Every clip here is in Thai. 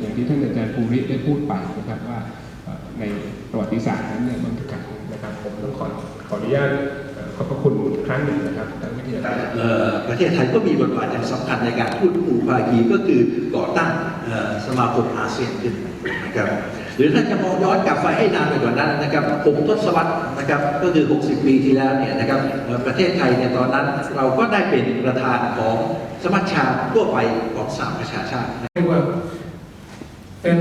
อย่างที่ท่านอาจารย์ภูริได้พูดไปนะครับว่าในประวัติศาสตร์นั้นเนี่ยบรรยากาศนะครับผมต้องขอขออนุญาต ขอบพระคุณอีกครั้งหนึ่งนะครับทางวิทยาลัยเอ่อประเทศไทยก็มีบทบาทอย่างสำคัญในการพูดคู่ภาคีก็คือก่อตั้งเอ่อสมาคมอาเซียนขึ้นนะครับหรือถ้าจะมองย้อนกลับไปให้นานไปกว่านั้นนะครับหกทศวรรษนะครับก็คือ 60 ปีที่แล้วเนี่ยนะครับเอ่อประเทศไทยเนี่ยตอนนั้นเราก็ได้เป็นประธานของสมัชชาทั่วไปของสหประชาชาติเรียกว่าเป็น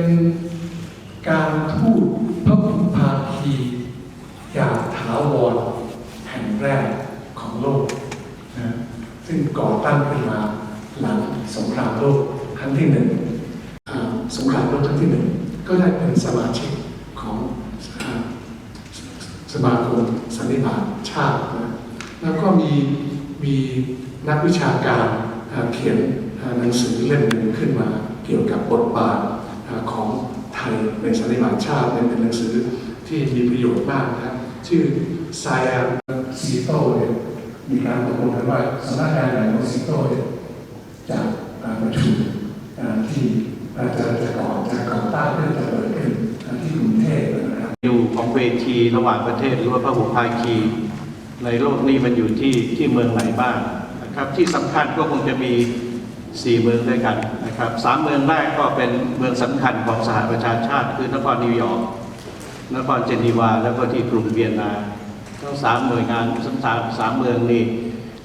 การทูตพระพุทธภาคีอย่างถาวร แรกของโลกนะซึ่งก่อตั้งขึ้นมาหลังสงครามโลกครั้งที่หนึ่งสงครามโลกครั้งที่หนึ่งก็ได้เป็นสมาชิกของสมาคมสันนิบาตชาตินะแล้วก็มีมีนักวิชาการเขียนหนังสือเล่มหนึ่งขึ้นมาเกี่ยวกับบทบาทของไทยในสันนิบาตชาติเนี่เป็นหนังสือที่มีประโยชน์มากนะชื่อ s c i e n c i t o เนี่ยมีการตกลงกันว่าสำนักงานใหญ่ของซิโตเนี่ยจะอ่าประชุมที่อาจะจะก่อจะก่อตั้งเพื่อจะเปิดขึ้นอ่าที่กรุงเทพนะครับอยู่ของเวทีระหว่างประเทศหรือว่าพหุภาคี ในโลกนี้มันอยู่ที่ที่เมืองไหนบ้างนะครับที่สำคัญก็คงจะมี 4 เมืองด้วยกันนะครับสามเมืองแรกก็เป็นเมืองสำคัญของสหประชาชาติ คือนครนิวยอร์กนครเจนีวาแล้วก็ที่กรุงเวียนนา ทั้งสามหน่วยงานสามสามสามเมืองนี้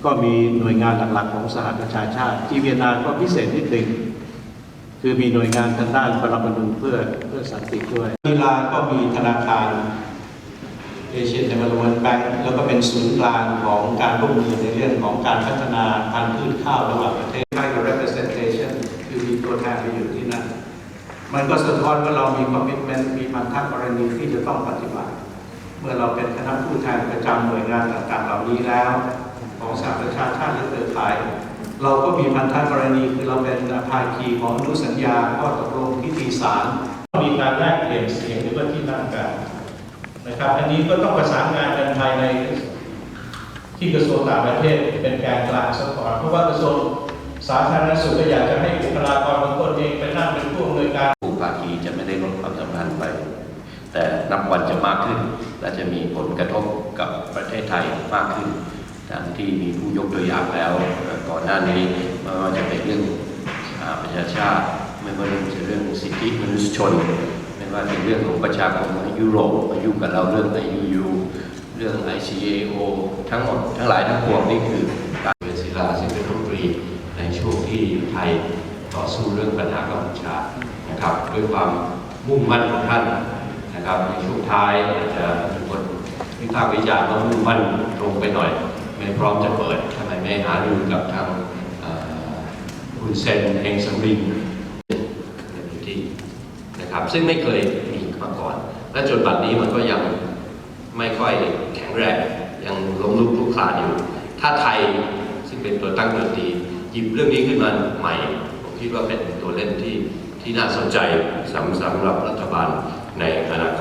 ก็มีหน่วยงานหลักๆ ของสหประชาชาติ ที่เวียนนาก็พิเศษนิดหนึ่งคือมีหน่วยงานทางด้านปรมาณูเพื่อเพื่อสันติด้วยนีลาก็มีธนาคารเอเชียนเดเวลเมนต์แบงก์แล้วก็เป็นศูนย์กลางของการร่วมมือในเรื่องของการพัฒนาพันธุ์พืชข้าวระหว่างประเทศให้ representation คือมีตัวแทนไปอยู่ที่นั่น มันก็สะท้อนว่าเรามี commitment มีพันธกรณีที่จะต้องปฏิบัติ เมื่อเราเป็นคณะผู้แทนประจำหน่วยงานต่างๆ เหล่านี้แล้ว ของสหประชาชาติและเครือข่าย เราก็มีพันธกรณีคือเราเป็นภาคีของอนุสัญญาข้อตกลงพิธีสารมีการแลกเปลี่ยนเสียงหรือว่าที่นั่งกันนะครับอันนี้ก็ต้องประสานงานกันภายในที่กระทรวงต่างประเทศเป็นแกนกลางสปอร์ตเพราะว่ากระทรวงสาธารณสุขก็อยากจะให้บุคลากรบางคนเองไปนั่งเป็นผู้อำนวยการผู้ภาคีจะ แต่นับวันจะมากขึ้น และจะมีผลกระทบกับประเทศไทยมากขึ้นดังที่มีผู้ยกตัวอย่างแล้วก่อนหน้านี้ไม่ว่าจะเป็นเรื่องประชาชาติไม่ว่าจะเรื่องสิทธิมนุษยชนไม่ว่าจะเรื่องของประชาคมยุโรปมายุ่งกับเราเรื่อง IUU เรื่อง ICAO ทั้งหมดทั้งหลายทั้งปวงนี่คือการเป็นศิลาซึ่งเป็นรัฐมนตรีในช่วงที่ไทยต่อสู้เรื่องปัญหากัมพูชานะครับด้วยความมุ่งมั่นของท่าน นะครับในช่วงท้ายอาจจะมีคนวิพากษ์วิจารณ์ว่ามุ่งมั่นตรงไปหน่อย ไม่พร้อมจะเปิดทำไมไม่หาดูกับทางคุณเซนเฮงสำริงในพื้นที่นะครับซึ่งไม่เคยมีมาก่อน และจนบัดนี้มันก็ยังไม่ค่อยแข็งแรงยังล้มลุกคลุกคลานอยู่ ถ้าไทยซึ่งเป็นตัวตั้งตัวตีหยิบเรื่องนี้ขึ้นมาใหม่ ผมคิดว่าเป็นตัวเล่นที่ที่น่าสนใจสำสำหรับรัฐบาลในอนาคต